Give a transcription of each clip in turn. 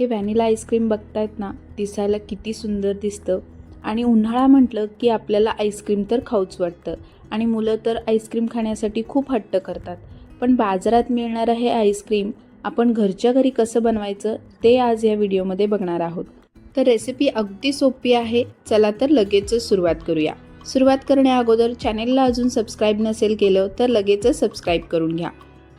हे vanilla ice cream बघतायत ना दिसायला किती सुंदर दिसतं. आणि उन्हाळा म्हटलं की आपल्याला आईस्क्रीम तर खाऊच वाटतं. आणि मुलं तर आईस्क्रीम खाण्यासाठी खूप हट्ट करतात. पण बाजारात मिळणारं हे आईस्क्रीम आपण घरच्या घरी कसं बनवायचं ते आज या व्हिडिओमध्ये बघणार आहोत. तर रेसिपी अगदी सोपी आहे चला तर लगेचच सुरुवात करूया. सुरुवात करण्या अगोदर चॅनेलला अजून सबस्क्राईब नसेल केलं तर लगेचच सबस्क्राईब करून घ्या.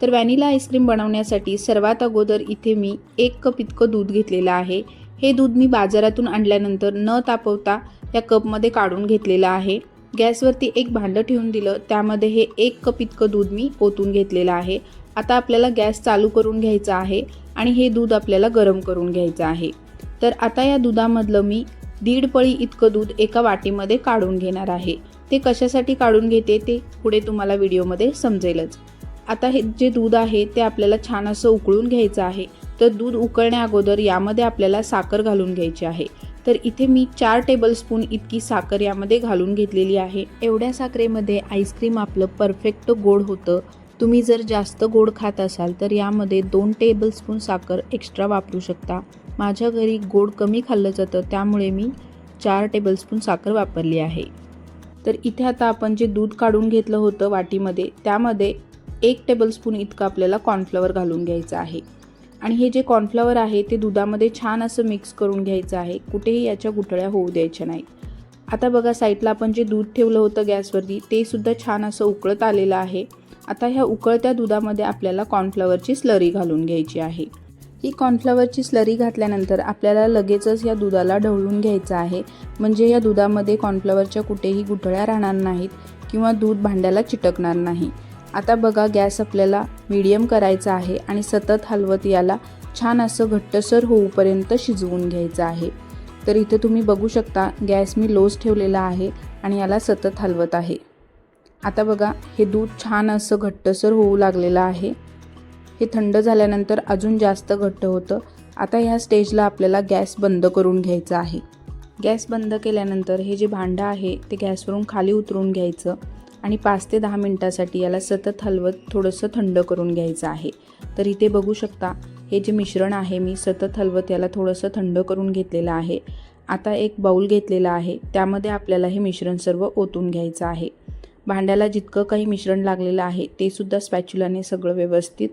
तर व्हॅनिला आईस्क्रीम बनवण्यासाठी सर्वात अगोदर इथे मी एक कप इतकं दूध घेतलेलं आहे. हे दूध मी बाजारातून आणल्यानंतर न तापवता या कपमध्ये काढून घेतलेलं आहे. गॅसवरती एक भांडं ठेवून दिलं त्यामध्ये हे एक कप इतकं दूध मी ओतून घेतलेलं आहे. आता आपल्याला गॅस चालू करून घ्यायचा आहे आणि हे दूध आपल्याला गरम करून घ्यायचं आहे. तर आता या दुधामधलं मी दीड पळी इतकं दूध एका वाटीमध्ये काढून घेणार आहे. ते कशासाठी काढून घेते ते पुढे तुम्हाला व्हिडिओमध्ये समजेलच. आता हे जे दूध आहे ते आपल्याला छान असं उकळून घ्यायचं आहे. तर दूध उकळण्या अगोदर यामध्ये आपल्याला साखर घालून घ्यायची आहे. तर इथे मी चार टेबलस्पून इतकी साखर यामध्ये घालून घेतलेली आहे. एवढ्या साखरेमध्ये आईस्क्रीम आपलं परफेक्ट गोड होतं. तुम्ही जर जास्त गोड खात असाल तर यामध्ये दोन टेबलस्पून साखर एक्स्ट्रा वापरू शकता. माझ्या घरी गोड कमी खाल्लं जातं त्यामुळे मी चार टेबलस्पून साखर वापरली आहे. तर इथे आता आपण जे दूध काढून घेतलं होतं वाटीमध्ये त्यामध्ये एक टेबलस्पून इतकं आपल्याला कॉर्नफ्लॉवर घालून घ्यायचं आहे. आणि हे जे कॉर्नफ्लॉवर आहे ते दुधामध्ये छान असं मिक्स करून घ्यायचं आहे. कुठेही याच्या गुठळ्या होऊ द्यायच्या नाहीत आता बघा साईडला आपण जे दूध ठेवलं होतं गॅसवरती ते सुद्धा छान असं उकळत आलेलं आहे. आता ह्या उकळत्या दुधामध्ये आपल्याला कॉर्नफ्लॉवरची स्लरी घालून घ्यायची आहे. ही कॉर्नफ्लॉवरची स्लरी घातल्यानंतर आपल्याला लगेचच या दुधाला ढवळून घ्यायचं आहे. म्हणजे या दुधामध्ये कॉर्नफ्लॉवरच्या कुठेही गुठळ्या राहणार नाहीत किंवा दूध भांड्याला चिटकणार नाही. आता बघा गॅस आपल्याला मीडियम करायचा आहे आणि सतत हलवत याला छान असं घट्टसर होऊपर्यंत शिजवून घ्यायचं आहे. तर इथे तुम्ही बघू शकता गॅस मी लोज ठेवलेला आहे आणि याला सतत हलवत आहे. आता बघा हे दूध छान असं घट्टसर होऊ लागलेलं आहे. हे थंड झाल्यानंतर अजून जास्त घट्ट होतं. आता ह्या स्टेजला आपल्याला गॅस बंद करून घ्यायचा आहे. गॅस बंद केल्यानंतर हे जे भांडं आहे ते गॅसवरून खाली उतरून घ्यायचं. आणि पाच ते दहा मिनटासाठी याला सतत हलवत थोडंसं थंड करून घ्यायचं आहे. तर इथे बघू शकता हे जे मिश्रण आहे मी सतत हलवत याला थोडंसं थंड करून घेतलेलं आहे. आता एक बाऊल घेतलेला आहे. त्यामध्ये आपल्याला हे मिश्रण सर्व ओतून घ्यायचं आहे. भांड्याला जितकं काही मिश्रण लागलेलं आहे ते सुद्धा स्पॅच्युलाने सगळं व्यवस्थित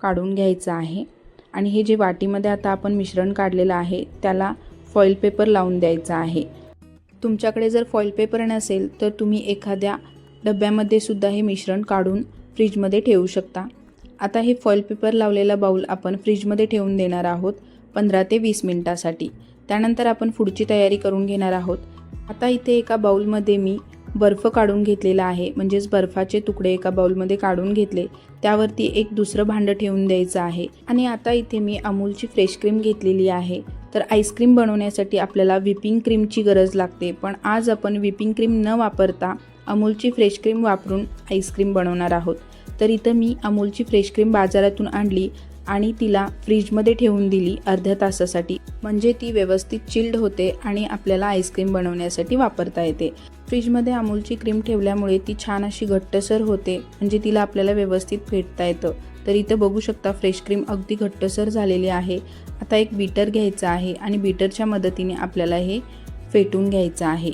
काढून घ्यायचं आहे. आणि हे जे वाटीमध्ये आता आपण मिश्रण काढलेलं आहे त्याला फॉईल पेपर लावून द्यायचा आहे. तुमच्याकडे जर फॉईल पेपर नसेल तर तुम्ही एखाद्या डब्यामध्ये सुद्धा हे मिश्रण काढून फ्रीजमध्ये ठेवू शकता. आता हे फॉईल पेपर लावलेला बाऊल आपण फ्रीजमध्ये ठेवून देणार आहोत पंधरा ते वीस मिनटासाठी. त्यानंतर आपण पुढची तयारी करून घेणार आहोत. आता इथे एका बाऊलमध्ये मी बर्फ काढून घेतलेला आहे म्हणजेच बर्फाचे तुकडे एका बाऊलमध्ये काढून घेतले. त्यावरती एक दुसरं भांडं ठेवून द्यायचं आहे. आणि आता इथे मी अमूलची फ्रेश क्रीम घेतलेली आहे. तर आईस्क्रीम बनवण्यासाठी आपल्याला व्हिपिंग क्रीमची गरज लागते. पण आज आपण व्हिपिंग क्रीम न वापरता अमूलची फ्रेश क्रीम वापरून आईस्क्रीम बनवणार आहोत. तर इथं मी अमूलची फ्रेश क्रीम बाजारातून आणली आणि तिला फ्रीजमध्ये ठेवून दिली अर्ध्या तासासाठी. म्हणजे ती व्यवस्थित चिल्ड होते आणि आपल्याला आईस्क्रीम बनवण्यासाठी वापरता येते. फ्रीजमध्ये अमूलची क्रीम ठेवल्यामुळे ती छान अशी घट्टसर होते म्हणजे तिला आपल्याला व्यवस्थित फेटता येतं. तर इथं बघू शकता फ्रेश क्रीम अगदी घट्टसर झालेली आहे. आता एक बीटर घ्यायचं आहे आणि बीटरच्या मदतीने आपल्याला हे फेटून घ्यायचं आहे.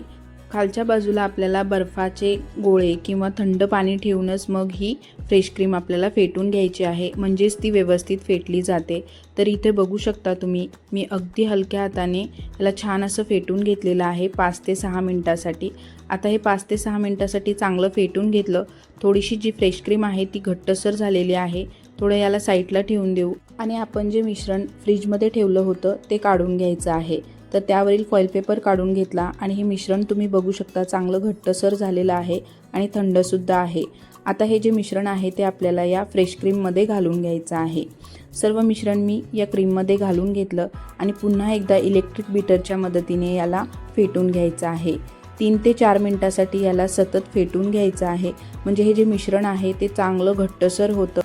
खालच्या बाजूला आपल्याला बर्फाचे गोळे किंवा थंड पाणी ठेवूनच मग ही फ्रेश क्रीम आपल्याला फेटून घ्यायची आहे. म्हणजेच ती व्यवस्थित फेटली जाते. तर इथे बघू शकता तुम्ही मी अगदी हलक्या हाताने याला छान असं फेटून घेतलेलं आहे पाच ते सहा मिनटासाठी. आता हे पाच ते सहा मिनटासाठी चांगलं फेटून घेतलं थोडीशी जी फ्रेश क्रीम आहे ती घट्टसर झालेली आहे. थोडं याला साईडला ठेवून देऊ. आणि आपण जे मिश्रण फ्रीजमध्ये ठेवलं होतं ते काढून घ्यायचं आहे. तर त्यावरील फॉईल पेपर काढून घेतला आणि हे मिश्रण तुम्ही बघू शकता चांगलं घट्टसर झालेलं आहे आणि थंडसुद्धा आहे. आता हे जे मिश्रण आहे ते आपल्याला या फ्रेश क्रीममध्ये घालून घ्यायचं आहे. सर्व मिश्रण मी या क्रीममध्ये घालून घेतलं आणि पुन्हा एकदा इलेक्ट्रिक बीटरच्या मदतीने याला फेटून घ्यायचं आहे. तीन ते चार मिनटासाठी याला सतत फेटून घ्यायचं आहे. म्हणजे हे जे मिश्रण आहे ते चांगलं घट्टसर होतं.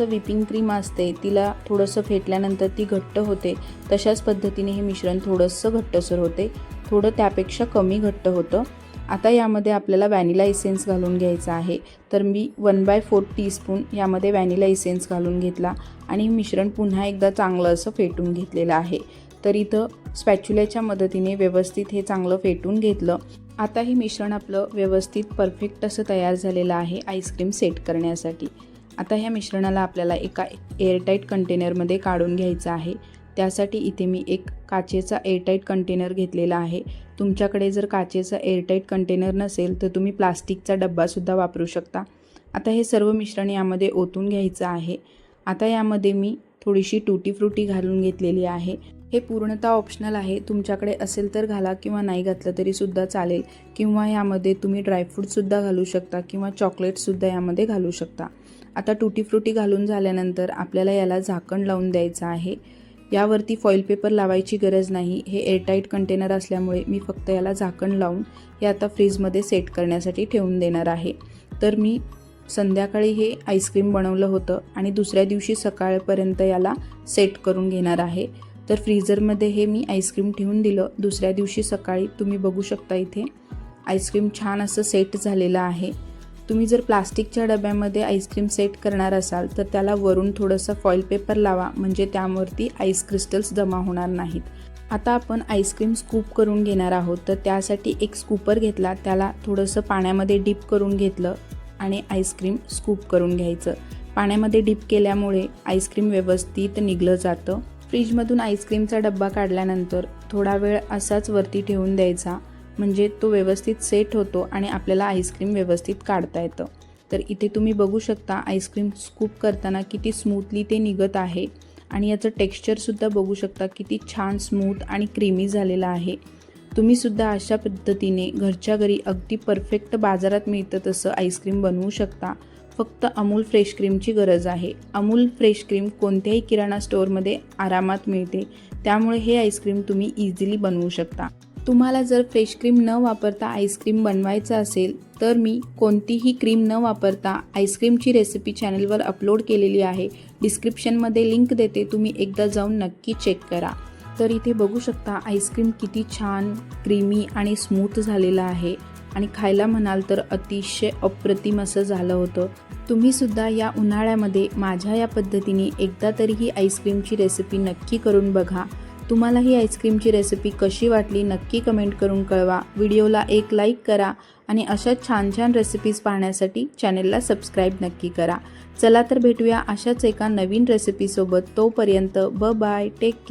जसं व्हिपिंग क्रीम असते तिला थोडंसं फेटल्यानंतर ती घट्ट होते. तशाच पद्धतीने हे मिश्रण थोडंसं घट्टसर होते. थोडं त्यापेक्षा कमी घट्ट होतं. आता यामध्ये आपल्याला व्हॅनिला इसेन्स घालून घ्यायचा आहे. तर मी वन बाय फोर टीस्पून यामध्ये व्हॅनिला इसेन्स घालून घेतला आणि मिश्रण पुन्हा एकदा चांगलं असं फेटून घेतलेलं आहे. तर इथं स्पॅच्युल्याच्या मदतीने व्यवस्थित हे चांगलं फेटून घेतलं. आता हे मिश्रण आपलं व्यवस्थित परफेक्ट असं तयार झालेलं आहे आईस्क्रीम सेट करण्यासाठी. आता ह्या मिश्रणाला आपल्याला एका एअरटाईट कंटेनरमध्ये काढून घ्यायचं आहे. त्यासाठी इथे मी एक काचेचा एअरटाईट कंटेनर घेतलेला आहे. तुमच्याकडे जर काचेचा एअरटाईट कंटेनर नसेल तर तुम्ही प्लास्टिकचा डब्बासुद्धा वापरू शकता. आता हे सर्व मिश्रण यामध्ये ओतून घ्यायचं आहे. आता यामध्ये मी थोडीशी टुटी फ्रुटी घालून घेतलेली आहे. हे पूर्णतः ऑप्शनल आहे. तुमच्याकडे असेल तर घाला किंवा नाही घातलं तरीसुद्धा चालेल. किंवा यामध्ये तुम्ही ड्रायफ्रूटसुद्धा घालू शकता किंवा चॉकलेटसुद्धा यामध्ये घालू शकता. आता टुटी फ्रुटी घालून झाल्यानंतर आपल्याला याला झाकण लावून द्यायचं आहे. यावरती फॉईल पेपर लावायची गरज नाही. हे एअरटाईट कंटेनर असल्यामुळे मी फक्त याला झाकण लावून हे आता फ्रीजमध्ये सेट करण्यासाठी ठेवून देणार आहे. तर मी संध्याकाळी हे आईस्क्रीम बनवलं होतं आणि दुसऱ्या दिवशी सकाळपर्यंत याला सेट करून घेणार आहे. तर फ्रीझरमध्ये हे मी आईस्क्रीम ठेवून दिलं. दुसऱ्या दिवशी सकाळी तुम्ही बघू शकता इथे आईस्क्रीम छान असं सेट झालेलं आहे. तुम्ही जर प्लास्टिकच्या डब्यामध्ये आईस्क्रीम सेट करणार असाल तर त्याला वरून थोडंसं फॉईल पेपर लावा म्हणजे त्यावरती आईस क्रिस्टल्स जमा होणार नाहीत. आता आपण आईस्क्रीम स्कूप करून घेणार आहोत तर त्यासाठी एक स्कूपर घेतला त्याला थोडंसं पाण्यामध्ये डीप करून घेतलं आणि आईस्क्रीम स्कूप करून घ्यायचं. पाण्यामध्ये डीप केल्यामुळे आईस्क्रीम व्यवस्थित निघलं जातं. फ्रीजमधून आईस्क्रीमचा डब्बा काढल्यानंतर थोडा वेळ असाच वरती ठेवून द्यायचा. म्हणजे तो व्यवस्थित सेट होतो आणि आपल्याला आईस्क्रीम व्यवस्थित काढता येतं. तर इथे तुम्ही बघू शकता आईस्क्रीम स्कूप करताना किती स्मूथली ते निघत आहे. आणि याचं टेक्स्चरसुद्धा बघू शकता किती छान स्मूथ आणि क्रीमी झालेलं आहे. तुम्हीसुद्धा अशा पद्धतीने घरच्या घरी अगदी परफेक्ट बाजारात मिळतं तसं आईस्क्रीम बनवू शकता. फक्त अमूल फ्रेश क्रीमची गरज आहे. अमूल फ्रेश क्रीम कोणत्याही किराणा स्टोअरमध्ये आरामात मिळते. त्यामुळे हे आईस्क्रीम तुम्ही इझिली बनवू शकता. तुम्हाला जर फ्रेश क्रीम न वापरता आईस्क्रीम बनवायचं असेल तर मी कोणतीही क्रीम न वापरता आईस्क्रीमची रेसिपी चॅनलवर अपलोड केलेली आहे. डिस्क्रिप्शनमध्ये लिंक देते तुम्ही एकदा जाऊन नक्की चेक करा. तर इथे बघू शकता आईस्क्रीम किती छान क्रीमी आणि स्मूथ झालेलं आहे. आणि खायला म्हणाल तर अतिशय अप्रतिम असं झालं होतं. तुम्हीसुद्धा या उन्हाळ्यामध्ये माझ्या या पद्धतीने एकदा तरीही आईस्क्रीमची रेसिपी नक्की करून बघा. तुम्हाला ही आईस्क्रीमची रेसिपी कशी वाटली नक्की कमेंट करून कळवा. व्हिडिओला एक लाईक करा आणि अशा छान छान रेसिपीज पाहण्यासाठी चॅनेलला सबस्क्राईब नक्की करा. चला तर भेटूया अशाच एका नवीन रेसिपीसोबत तोपर्यंत ब बाय टेक केअर